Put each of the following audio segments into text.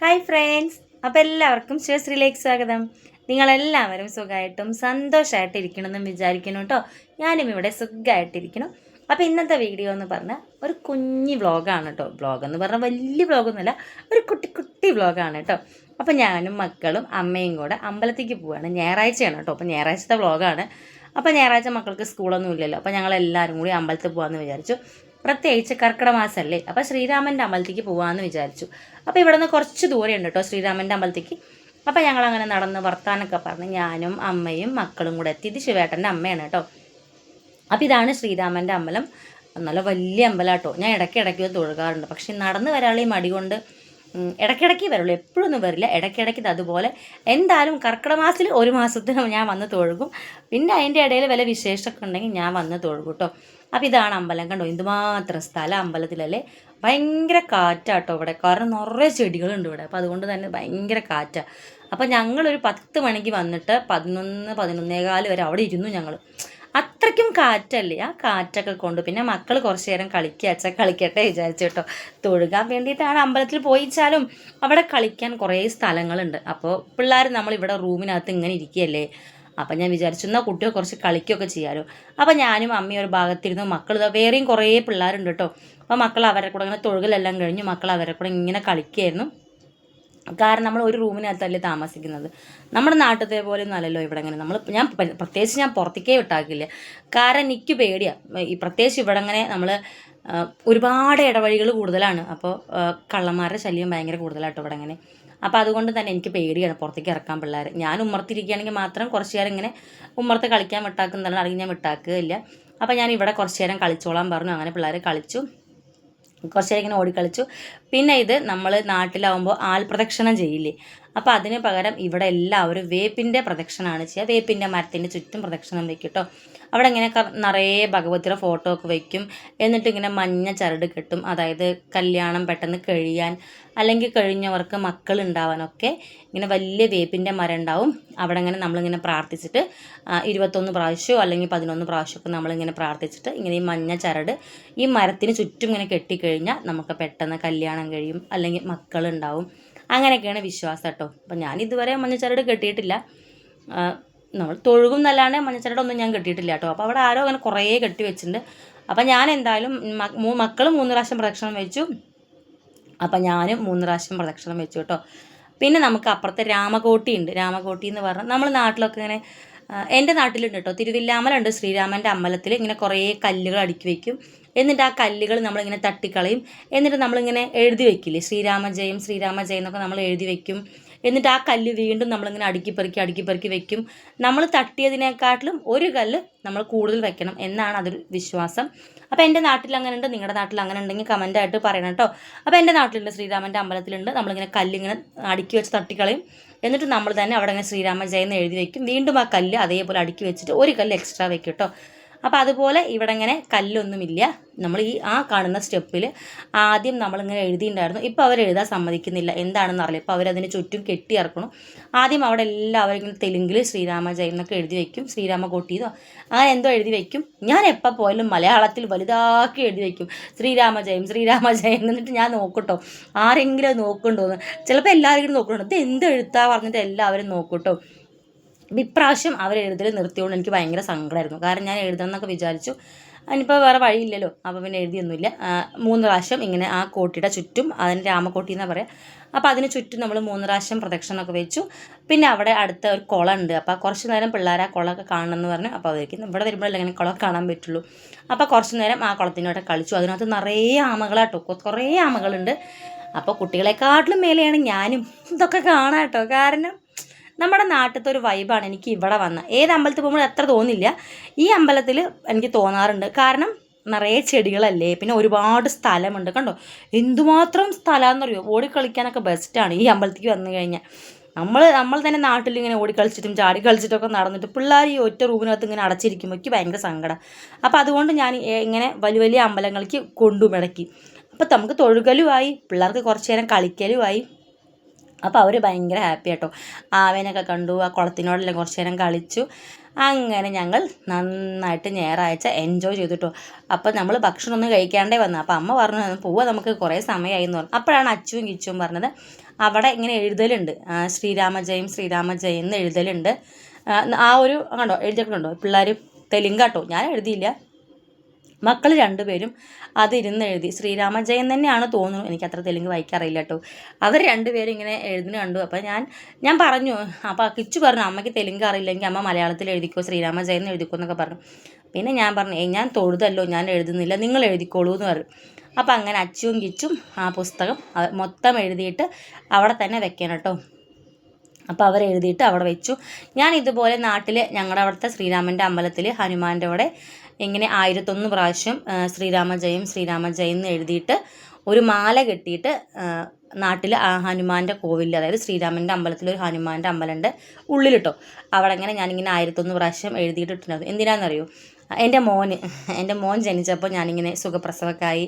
Hi friends അപ്പോൾ എല്ലാവർക്കും ശിവശ്രീലേക്ക് സ്വാഗതം. നിങ്ങളെല്ലാവരും സുഖമായിട്ടും സന്തോഷമായിട്ട് ഇരിക്കണമെന്നും വിചാരിക്കുന്നു കേട്ടോ. ഞാനും ഇവിടെ സുഖമായിട്ടിരിക്കണം അപ്പോൾ ഇന്നത്തെ വീഡിയോ എന്ന് പറഞ്ഞാൽ ഒരു കുഞ്ഞി വ്ളോഗാണ് കേട്ടോ. വ്ളോഗ് എന്ന് പറഞ്ഞാൽ വലിയ വ്ളോഗൊന്നുമല്ല ഒരു കുട്ടി കുട്ടി വ്ളോഗാണ് കേട്ടോ. അപ്പോൾ ഞാനും മക്കളും അമ്മയും കൂടെ അമ്പലത്തേക്ക് പോവുകയാണ് ഞായറാഴ്ചയാണ് കേട്ടോ. അപ്പോൾ ഞായറാഴ്ചത്തെ വ്ളോഗാണ് അപ്പോൾ ഞായറാഴ്ച മക്കൾക്ക് സ്കൂളൊന്നും ഇല്ലല്ലോ. അപ്പോൾ ഞങ്ങൾ എല്ലാവരും കൂടി അമ്പലത്തിൽ പോകാമെന്ന് വിചാരിച്ചു. പ്രത്യേകിച്ച് കർക്കിടമാസല്ലേ അപ്പം അപ്പോൾ ശ്രീരാമന്റെ അമ്പലത്തേക്ക് പോകാമെന്ന് വിചാരിച്ചു. അപ്പോൾ ഇവിടെ നിന്ന് കുറച്ച് ദൂരം ഉണ്ട് കേട്ടോ ശ്രീരാമന്റെ അമ്പലത്തേക്ക്. അപ്പോൾ ഞങ്ങൾ അങ്ങനെ നടന്ന് വർത്താനൊക്കെ പറഞ്ഞ് ഞാനും അമ്മയും മക്കളും കൂടെ എത്തി. ഇത് ശിവേട്ടന്റെ അമ്മയാണ് കേട്ടോ അപ്പോൾ ഇതാണ് ശ്രീരാമന്റെ അമ്പലം. നല്ല വലിയ അമ്പലം കേട്ടോ ഞാൻ ഇടയ്ക്ക് ഇടയ്ക്ക് തൊഴുകാറുണ്ട്. പക്ഷേ നടന്ന് വരാളീ മടി കൊണ്ട് ഇടയ്ക്കിടയ്ക്ക് വരുള്ളൂ. എപ്പോഴൊന്നും വരില്ല. ഇടയ്ക്കിടയ്ക്ക് ഇത് അതുപോലെ. എന്തായാലും കർക്കിടക മാസത്തിൽ ഒരു മാസത്തിന് ഞാൻ വന്ന് തൊഴുകും. പിന്നെ അതിന്റെ ഇടയിൽ വല്ല വിശേഷമൊക്കെ ഉണ്ടെങ്കിൽ ഞാൻ വന്ന് തൊഴുകും കേട്ടോ അപ്പോൾ ഇതാണ് അമ്പലം. കണ്ടോ? എന്തുമാത്രം സ്ഥലം അമ്പലത്തിലല്ലേ? ഭയങ്കര കാറ്റാട്ടോ ഇവിടെ. കാരണം നിറയെ ചെടികളുണ്ട് ഇവിടെ. അപ്പോൾ അതുകൊണ്ട് തന്നെ ഭയങ്കര കാറ്റാണ് അപ്പോൾ ഞങ്ങളൊരു പത്ത് മണിക്ക് വന്നിട്ട് പതിനൊന്ന് പതിനൊന്നേകാൽ വരെ അവിടെ ഇരുന്നു ഞങ്ങൾ അത്രയ്ക്കും കാറ്റല്ലേ? ആ കാറ്റൊക്കെ കൊണ്ട് പിന്നെ മക്കൾ കുറച്ച് നേരം കളിക്കുക അച്ഛാ കളിക്കട്ടെ വിചാരിച്ചു കേട്ടോ. തൊഴുകാൻ വേണ്ടിയിട്ടാണ് അമ്പലത്തിൽ പോയിച്ചാലും അവിടെ കളിക്കാൻ കുറേ സ്ഥലങ്ങളുണ്ട്. അപ്പോൾ പിള്ളേർ നമ്മൾ ഇവിടെ റൂമിനകത്ത് ഇങ്ങനെ ഇരിക്കുകയല്ലേ? അപ്പം ഞാൻ വിചാരിച്ചു എന്നാൽ കുട്ടികൾ കുറച്ച് കളിക്കുകയൊക്കെ ചെയ്യാമല്ലോ അപ്പം ഞാനും അമ്മയും ഒരു ഭാഗത്തിരുന്നു. മക്കൾ വേറെയും കുറേ പിള്ളേരുണ്ട് കേട്ടോ. അപ്പോൾ മക്കൾ അവരെ കൂടെ ഇങ്ങനെ തൊഴുകലെല്ലാം കഴിഞ്ഞ്. മക്കൾ അവരെ കൂടെ ഇങ്ങനെ കളിക്കുകയായിരുന്നു. കാരണം നമ്മൾ ഒരു റൂമിനകത്തല്ലേ താമസിക്കുന്നത്. നമ്മുടെ നാട്ടിലത്തെ പോലെ അല്ലല്ലോ ഇവിടെ ഇങ്ങനെ നമ്മൾ ഞാൻ പ്ര- പ്രത്യേകിച്ച് ഞാൻ പുറത്തേക്കേ വിട്ടാക്കില്ല. കാരണം എനിക്ക് പേടിയാണ് ഈ പ്രത്യേകിച്ച് ഇവിടെ അങ്ങനെ നമ്മൾ ഒരുപാട് ഇടവഴികൾ കൂടുതലാണ്. അപ്പോൾ കള്ളന്മാരുടെ ശല്യം ഭയങ്കര കൂടുതലാട്ടോ ഇവിടെ അങ്ങനെ. അപ്പോൾ അതുകൊണ്ട് തന്നെ എനിക്ക് പേടിയാണ് പുറത്തേക്ക് ഇറക്കാൻ പിള്ളേർ ഞാൻ ഉമ്മർത്തിരിക്കുകയാണെങ്കിൽ മാത്രം കുറച്ച് നേരം ഇങ്ങനെ ഉമ്മർത്ത് കളിക്കാൻ വിട്ടാക്കുന്നതാണ് അല്ലെങ്കിൽ ഞാൻ വിട്ടാക്കുകയില്ല. അപ്പോൾ ഞാൻ ഇവിടെ കുറച്ച് നേരം കളിച്ചോളാൻ പറഞ്ഞു. അങ്ങനെ പിള്ളേർ കളിച്ചു. കുറച്ച് നേരം ഇങ്ങനെ ഓടിക്കളിച്ചു. പിന്നെ ഇത് നമ്മൾ നാട്ടിലാവുമ്പോൾ ആൽ പ്രദക്ഷിണം ചെയ്യില്ലേ? അപ്പോൾ അതിന് പകരം ഇവിടെ എല്ലാവരും വേപ്പിന്റെ പ്രദക്ഷിണമാണ് ചെയ്യുക. വേപ്പിന്റെ മരത്തിന്റെ ചുറ്റും പ്രദക്ഷിണം വെക്കും കേട്ടോ അവിടെ ഇങ്ങനെ നിറയെ ഭഗവതിയുടെ ഫോട്ടോ ഒക്കെ വയ്ക്കും എന്നിട്ട് ഇങ്ങനെ മഞ്ഞ ചരട് കെട്ടും. അതായത് കല്യാണം പെട്ടെന്ന് കഴിയാൻ അല്ലെങ്കിൽ കഴിഞ്ഞവർക്ക് മക്കൾ ഉണ്ടാവാനൊക്കെ ഇങ്ങനെ വലിയ വേപ്പിന്റെ മരം ഉണ്ടാവും. അവിടെ ഇങ്ങനെ നമ്മളിങ്ങനെ പ്രാർത്ഥിച്ചിട്ട് ഇരുപത്തൊന്ന് പ്രാവശ്യമോ അല്ലെങ്കിൽ പതിനൊന്ന് പ്രാവശ്യമൊക്കെ നമ്മളിങ്ങനെ പ്രാർത്ഥിച്ചിട്ട് ഇങ്ങനെ ഈ മഞ്ഞ ചരട് ഈ മരത്തിന് ചുറ്റും ഇങ്ങനെ കെട്ടിക്കഴിഞ്ഞാൽ നമുക്ക് പെട്ടെന്ന് കല്യാണം കഴിയും അല്ലെങ്കിൽ മക്കളുണ്ടാവും അങ്ങനെയൊക്കെയാണ് വിശ്വാസം കേട്ടോ. അപ്പം ഞാൻ ഇതുവരെ മഞ്ഞച്ചരട് കെട്ടിയിട്ടില്ല. നമ്മൾ തൊഴുകും എന്നല്ലാണ്ട് മഞ്ഞച്ചരടൊന്നും ഞാൻ കെട്ടിയിട്ടില്ല കേട്ടോ. അപ്പോൾ അവിടെ ആരോ അങ്ങനെ കുറേ കെട്ടി വെച്ചിട്ടുണ്ട്. അപ്പം ഞാൻ എന്തായാലും മൂ മക്കൾ മൂന്ന് പ്രാവശ്യം പ്രദക്ഷിണം വെച്ചു. അപ്പം ഞാനും മൂന്ന് പ്രാവശ്യം പ്രദക്ഷിണം വെച്ചു കേട്ടോ. പിന്നെ നമുക്ക് അപ്പുറത്തെ രാമകോട്ടി ഉണ്ട് രാമകോട്ടി എന്ന് പറഞ്ഞാൽ നമ്മൾ നാട്ടിലൊക്കെ ഇങ്ങനെ എന്റെ നാട്ടിലുണ്ട് കേട്ടോ തിരുവില്ലാമലുണ്ട് ശ്രീരാമന്റെ അമ്പലത്തിൽ. ഇങ്ങനെ കുറേ കല്ലുകൾ അടുക്കി വയ്ക്കും എന്നിട്ട് ആ കല്ലുകൾ നമ്മളിങ്ങനെ തട്ടിക്കളയും. എന്നിട്ട് നമ്മളിങ്ങനെ എഴുതി വെക്കില്ലേ? ശ്രീരാമജയം ശ്രീരാമജയം എന്നൊക്കെ നമ്മൾ എഴുതി വയ്ക്കും എന്നിട്ട് ആ കല്ല് വീണ്ടും നമ്മളിങ്ങനെ അടുക്കി പെറുക്കി അടുക്കി പെറുക്കി വെക്കും. നമ്മൾ തട്ടിയതിനെക്കാട്ടിലും ഒരു കല്ല് നമ്മൾ കൂടുതൽ വെക്കണം എന്നാണ് അതൊരു വിശ്വാസം. അപ്പോൾ എന്റെ നാട്ടിൽ അങ്ങനെ ഉണ്ട് നിങ്ങളുടെ നാട്ടിൽ അങ്ങനെ ഉണ്ടെങ്കിൽ കമന്റായിട്ട് പറയണം കേട്ടോ അപ്പോൾ എന്റെ നാട്ടിലുണ്ട് ശ്രീരാമന്റെ അമ്പലത്തിലുണ്ട്. നമ്മളിങ്ങനെ കല്ലിങ്ങനെ അടുക്കി വെച്ച് തട്ടിക്കളയും. എന്നിട്ട് നമ്മൾ തന്നെ അവിടെ ശ്രീരാമ ജയം എഴുതി വെക്കും. വീണ്ടും ആ കല്ല് അതേപോലെ അടുക്കി വെച്ചിട്ട് ഒരു കല്ല് എക്സ്ട്രാ വെക്കും കേട്ടോ അപ്പോൾ അതുപോലെ ഇവിടെ ഇങ്ങനെ കല്ലൊന്നുമില്ല. നമ്മൾ ഈ ആ കാണുന്ന സ്റ്റെപ്പിൽ ആദ്യം നമ്മളിങ്ങനെ എഴുതിയിട്ടുണ്ടായിരുന്നു. ഇപ്പോൾ അവർ എഴുതാൻ സമ്മതിക്കുന്നില്ല. എന്താണെന്ന് അറിയില്ല. ഇപ്പോൾ അവരതിന് ചുറ്റും കെട്ടി ഇറക്കണം. ആദ്യം അവിടെ എല്ലാവരും ഇങ്ങനെ തെലുങ്കിൽ ശ്രീരാമ ജയം എന്നൊക്കെ എഴുതി വയ്ക്കും ശ്രീരാമ കോട്ടിയതോ അങ്ങനെ എന്തോ എഴുതി വയ്ക്കും ഞാൻ എപ്പോൾ പോയാലും മലയാളത്തിൽ വലുതാക്കി എഴുതി വയ്ക്കും ശ്രീരാമ ജയം ശ്രീരാമ ജയം എന്നിട്ട് ഞാൻ നോക്കട്ടോ. ആരെങ്കിലും അത് നോക്കുന്നുണ്ടോന്ന്. ചിലപ്പോൾ എല്ലാവരും നോക്കുന്നുണ്ടോ. ഇത് എന്ത് എഴുത്താ പറഞ്ഞിട്ട് എല്ലാവരും നോക്കൂട്ടോ. ഇപ്രാവശ്യം അവർ എഴുതൽ നിർത്തിയോണ്ട് എനിക്ക് ഭയങ്കര സങ്കടമായിരുന്നു കാരണം ഞാൻ എഴുതണം എന്നൊക്കെ വിചാരിച്ചു. അതിനിപ്പോൾ വേറെ വഴിയില്ലല്ലോ. അപ്പോൾ പിന്നെ എഴുതിയൊന്നുമില്ല. മൂന്ന് പ്രാവശ്യം ഇങ്ങനെ ആ കോട്ടിയുടെ ചുറ്റും അതിന് രാമക്കോട്ടി എന്നാണ് പറയുക അപ്പോൾ അതിന് ചുറ്റും നമ്മൾ മൂന്ന് പ്രാവശ്യം പ്രദക്ഷിണമൊക്കെ വെച്ചു. പിന്നെ അവിടെ അടുത്ത ഒരു കുളം ഉണ്ട് അപ്പോൾ കുറച്ച് നേരം പിള്ളേർ ആ കുളമൊക്കെ കാണണം എന്ന് പറഞ്ഞു അപ്പോൾ അവർക്ക് ഇവിടെ വരുമ്പോഴല്ലേ ഇങ്ങനെ കുളം കാണാൻ പറ്റുള്ളൂ. അപ്പോൾ കുറച്ച് നേരം ആ കുളത്തിനോടെ കളിച്ചു. അതിനകത്ത് നിറയെ ആമകളാട്ടോ. കുറേ ആമകളുണ്ട്. അപ്പോൾ കുട്ടികളെക്കാട്ടിലും മേലെയാണ് ഞാനും. ഇതൊക്കെ കാണാട്ടോ. കാരണം നമ്മുടെ നാട്ടിലത്തെ ഒരു വൈബാണ് എനിക്ക് ഇവിടെ വന്ന. ഏത് അമ്പലത്തിൽ പോകുമ്പോൾ അത്ര തോന്നില്ല. ഈ അമ്പലത്തിൽ എനിക്ക് തോന്നാറുണ്ട്. കാരണം നിറയെ ചെടികളല്ലേ? പിന്നെ ഒരുപാട് സ്ഥലമുണ്ട്. കണ്ടോ? എന്തുമാത്രം സ്ഥലമെന്നറിയോ? ഓടിക്കളിക്കാനൊക്കെ ബെസ്റ്റാണ് ഈ അമ്പലത്തിലേക്ക് വന്നു കഴിഞ്ഞാൽ. നമ്മൾ നമ്മൾ തന്നെ നാട്ടിൽ ഇങ്ങനെ ഓടിക്കളിച്ചിട്ടും ചാടി കളിച്ചിട്ടൊക്കെ നടന്നിട്ട് പിള്ളേർ ഈ ഒറ്റ റൂമിനകത്ത് ഇങ്ങനെ അടച്ചിരിക്കുമ്പോൾ എനിക്ക് ഭയങ്കര സങ്കടം. അപ്പോൾ അതുകൊണ്ട് ഞാൻ ഇങ്ങനെ വലിയ വലിയ അമ്പലങ്ങളിലേക്ക് കൊണ്ടുമിടക്കി അപ്പോൾ നമുക്ക് തൊഴുകലുമായി പിള്ളേർക്ക് കുറച്ച് നേരം കളിക്കലുമായി അപ്പോൾ അവർ ഭയങ്കര ഹാപ്പി കേട്ടോ ആവേനൊക്കെ കണ്ടു ആ കുളത്തിനോടെല്ലാം കുറച്ച് നേരം കളിച്ചു. അങ്ങനെ ഞങ്ങൾ നന്നായിട്ട് ഞായറാഴ്ച എൻജോയ് ചെയ്തിട്ടോ. അപ്പോൾ നമ്മൾ ഭക്ഷണമൊന്നും കഴിക്കാണ്ടേ വന്നു. അപ്പോൾ അമ്മ പറഞ്ഞു പോവാ നമുക്ക് കുറേ സമയമായി എന്ന് പറഞ്ഞു. അപ്പോഴാണ് അച്ചുവും കിച്ചുവും പറഞ്ഞത് അവിടെ ഇങ്ങനെ എഴുതലുണ്ട്. ആ, ശ്രീരാമജയം ശ്രീരാമജയം എന്ന് എഴുതലുണ്ട്. ആ ഒരു കണ്ടോ എഴുതിയിട്ടുണ്ടോ പിള്ളേർ തെലുങ്കാട്ടോ. ഞാൻ എഴുതിയില്ല. മക്കൾ രണ്ടുപേരും അതിരുന്ന് എഴുതി. ശ്രീരാമജയൻ തന്നെയാണ് തോന്നുന്നു. എനിക്ക് അത്ര തെലുങ്ക് വായിക്കാറില്ല കേട്ടോ അവർ രണ്ടുപേരും ഇങ്ങനെ എഴുതുന്ന കണ്ടു. അപ്പോൾ ഞാൻ ഞാൻ പറഞ്ഞു അപ്പോൾ കിച്ചു പറഞ്ഞു അമ്മയ്ക്ക് തെലുങ്ക് അറിയില്ലെങ്കിൽ അമ്മ മലയാളത്തിൽ എഴുതിക്കോ ശ്രീരാമജയൻ എഴുതിക്കോ എന്നൊക്കെ പറഞ്ഞു. പിന്നെ ഞാൻ പറഞ്ഞു ഞാൻ തൊഴുതല്ലോ ഞാൻ എഴുതുന്നില്ല നിങ്ങൾ എഴുതിക്കോളൂ എന്ന് പറഞ്ഞു. അപ്പോൾ അങ്ങനെ അച്ചുവും കിച്ചും ആ പുസ്തകം മൊത്തം എഴുതിയിട്ട് അവിടെ തന്നെ വെക്കണം കേട്ടോ അപ്പോൾ അവർ എഴുതിയിട്ട് അവിടെ വെച്ചു. ഞാൻ ഇതുപോലെ നാട്ടിൽ ഞങ്ങളുടെ അവിടുത്തെ ശ്രീരാമന്റെ അമ്പലത്തിൽ ഹനുമാന്റെ അവിടെ ഇങ്ങനെ ആയിരത്തൊന്ന് പ്രാവശ്യം ശ്രീരാമജയം ശ്രീരാമജയം എന്ന് എഴുതിയിട്ട് ഒരു മാല കെട്ടിയിട്ട് നാട്ടിൽ ഹനുമാന്റെ കോവിലിൽ അതായത് ശ്രീരാമന്റെ അമ്പലത്തിൽ ഒരു ഹനുമാന്റെ അമ്പലമുണ്ട് ഉള്ളിലിട്ടോ. അവിടെ ഇങ്ങനെ ഞാനിങ്ങനെ ആയിരത്തൊന്ന് പ്രാവശ്യം എഴുതിയിട്ടിട്ടുണ്ടായിരുന്നു. എന്തിനാണെന്നറിയോ എന്റെ മോന് എന്റെ മോൻ ജനിച്ചപ്പോൾ ഞാനിങ്ങനെ സുഖപ്രസവക്കായി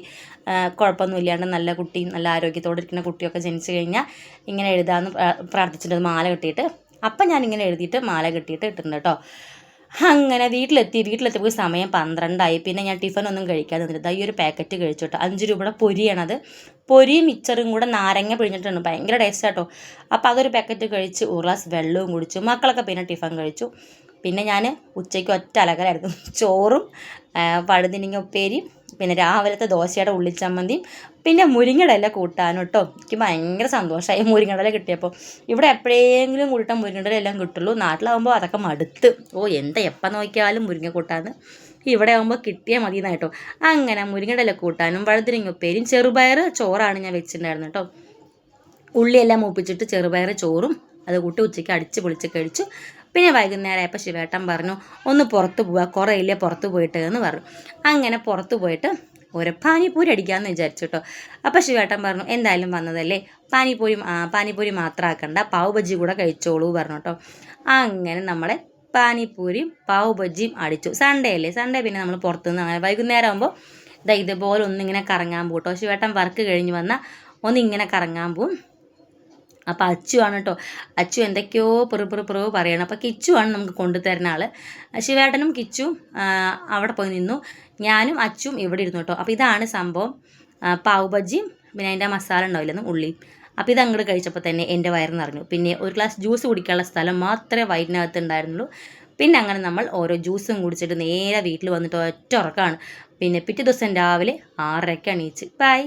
കുഴപ്പമൊന്നുമില്ലാണ്ട് കുഴപ്പമൊന്നും നല്ല കുട്ടി നല്ല ആരോഗ്യത്തോടെ ഇരിക്കുന്ന കുട്ടിയൊക്കെ ജനിച്ചു കഴിഞ്ഞാൽ ഇങ്ങനെ എഴുതാമെന്ന് പ്രാർത്ഥിച്ചിട്ടുണ്ട് പ്രാർത്ഥിച്ചിട്ട് മാല കെട്ടിയിട്ട് അപ്പം ഞാനിങ്ങനെ എഴുതിയിട്ട് മാല കെട്ടിയിട്ട് ഇട്ടിട്ടുണ്ട് കേട്ടോ അങ്ങനെ വീട്ടിലെത്തി വീട്ടിലെത്തിയപ്പോൾ സമയം പന്ത്രണ്ടായി. പിന്നെ ഞാൻ ടിഫൻ ഒന്നും കഴിക്കാതെ നിന്നിട്ട് ഈ ഒരു പാക്കറ്റ് കഴിച്ചു കേട്ടോ അഞ്ച് രൂപയുടെ പൊരിയാണത്. പൊരിയും മിച്ചറും കൂടെ നാരങ്ങ പിഴിഞ്ഞിട്ടുണ്ട് ഭയങ്കര ടേസ്റ്റ് കേട്ടോ അപ്പോൾ അതൊരു പാക്കറ്റ് കഴിച്ച് ഒരു ഗ്ലാസ് വെള്ളവും കുടിച്ചു. മക്കളൊക്കെ പിന്നെ ടിഫൻ കഴിച്ചു. പിന്നെ ഞാൻ ഉച്ചയ്ക്ക് ഒറ്റ അലകലായിരുന്നു ചോറും പഴുതിനിങ്ങ ഉപ്പേരിയും പിന്നെ രാവിലത്തെ ദോശയുടെ ഉള്ളിച്ചമ്മന്തിയും പിന്നെ മുരിങ്ങടല കൂട്ടാനും കേട്ടോ എനിക്ക് ഭയങ്കര സന്തോഷമായി മുരിങ്ങടല കിട്ടിയപ്പോൾ. ഇവിടെ എപ്പോഴെങ്കിലും കൂട്ടാൻ മുരിങ്ങടല എല്ലാം കിട്ടുള്ളൂ. നാട്ടിലാവുമ്പോൾ അതൊക്കെ മടുത്ത്. ഓ എന്താ എപ്പം നോക്കിയാലും മുരിങ്ങ കൂട്ടാന്ന്. ഇവിടെ ആകുമ്പോൾ കിട്ടിയാൽ മതി എന്നായിട്ടോ അങ്ങനെ മുരിങ്ങടല കൂട്ടാനും വഴുതിരിങ്ങ ഉപ്പേരിയും ചെറുപയർ ചോറാണ് ഞാൻ വെച്ചിട്ടുണ്ടായിരുന്നു കേട്ടോ ഉള്ളിയെല്ലാം മൂപ്പിച്ചിട്ട് ചെറുപയർ ചോറും അത് കൂട്ടി ഉച്ചയ്ക്ക് അടിച്ച് പൊളിച്ച് കഴിച്ചു. പിന്നെ വൈകുന്നേരം ആയപ്പോൾ ശിവേട്ടൻ പറഞ്ഞു ഒന്ന് പുറത്ത് പോവാ കുറേ ഇല്ലേ പുറത്ത് പോയിട്ട് എന്ന് പറഞ്ഞു. അങ്ങനെ പുറത്ത് പോയിട്ട് ഒരു പാനിപ്പൂരി അടിക്കാമെന്ന് വിചാരിച്ചു കേട്ടോ അപ്പോൾ ശിവേട്ടൻ പറഞ്ഞു എന്തായാലും വന്നതല്ലേ? പാനിപ്പൂരി പാനിപ്പൂരി മാത്രം ആക്കണ്ട പാവ് ബജ്ജി കൂടെ കഴിച്ചോളൂ പറഞ്ഞു കേട്ടോ അങ്ങനെ നമ്മളെ പാനിപ്പൂരിയും പാവ് ബജ്ജിയും അടിച്ചു. സൺഡേ അല്ലേ? സൺഡേ പിന്നെ നമ്മൾ പുറത്തുനിന്ന് അങ്ങനെ വൈകുന്നേരം ആകുമ്പോൾ ഇതാ ഇതുപോലെ ഒന്നിങ്ങനെ കറങ്ങാൻ പോകും കേട്ടോ ശിവേട്ടൻ വർക്ക് കഴിഞ്ഞ് വന്നാൽ ഒന്നിങ്ങനെ കറങ്ങാൻ പോവും. അപ്പോൾ അച്ചു ആണ് കേട്ടോ അച്ചു എന്തൊക്കെയോ പെറു പെറു പെറു പറയണം. അപ്പോൾ കിച്ചു ആണ് നമുക്ക് കൊണ്ടുതരുന്ന ആൾ ശിവേട്ടനും കിച്ചും അവിടെ പോയി നിന്നു. ഞാനും അച്ചും ഇവിടെ ഇരുന്നു കേട്ടോ. അപ്പോൾ ഇതാണ് സംഭവം. പാവ് പിന്നെ അതിന്റെ മസാല ഉണ്ടാവില്ലെന്നും ഉള്ളി അപ്പോൾ ഇത് അങ്ങോട്ട് കഴിച്ചപ്പോൾ തന്നെ എന്റെ വയറ് നിറഞ്ഞു. പിന്നെ ഒരു ഗ്ലാസ് ജ്യൂസ് കുടിക്കാനുള്ള സ്ഥലം മാത്രമേ വയറ്റിനകത്ത് ഉണ്ടായിരുന്നുള്ളൂ. പിന്നെ അങ്ങനെ നമ്മൾ ഓരോ ജ്യൂസും കുടിച്ചിട്ട് നേരെ വീട്ടിൽ വന്നിട്ട് ഒറ്റ ഉറക്കമാണ്. പിന്നെ പിറ്റേ ദിവസം രാവിലെ ആറരയ്ക്ക് അണീച്ച് ബൈ.